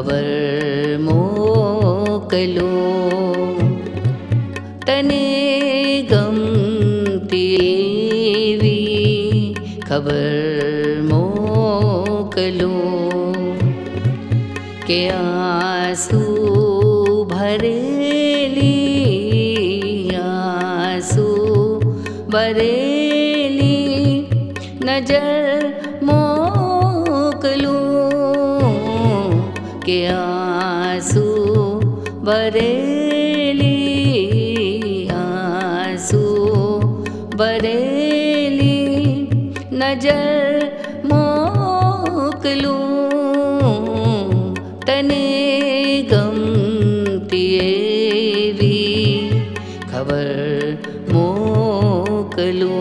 તેવી ખબર મોકલો તને ગમતી એવી ખબર મોકલો કે આંસુ ભરેલી આંસુ ભરેલી નજર आसु बरेली आसु बरेली नजर मोकलू तने मकलु खबर मोकलू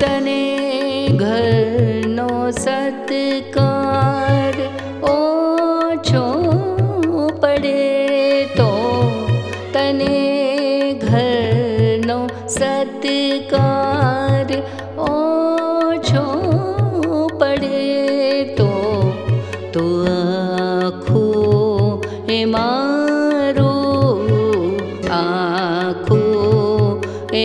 તને ઘરનો સત્કાર ઓછો પડે તો તને ઘરનો સત્કાર ઓછો પડે તો તું આખું એ મારું, આખું એ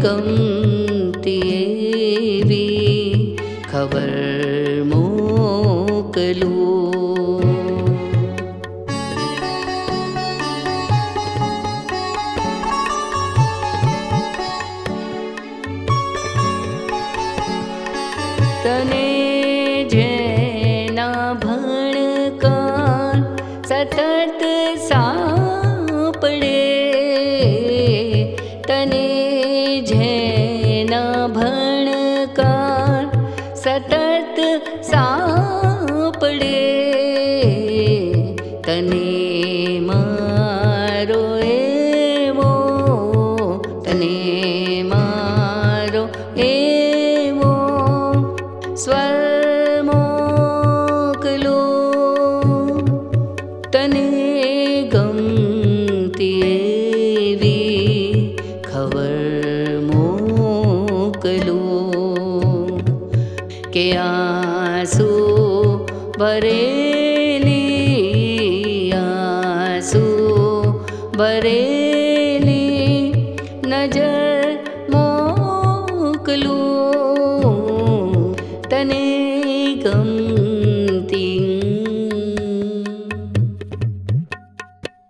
ગમતી એવી ખબર મોકલું तनि जेना भणकन् सतत सापडे। तने भणकन् सतत सापडे। तने बर मोकलु के आसु रे बरी नजर मोकलु तनि गम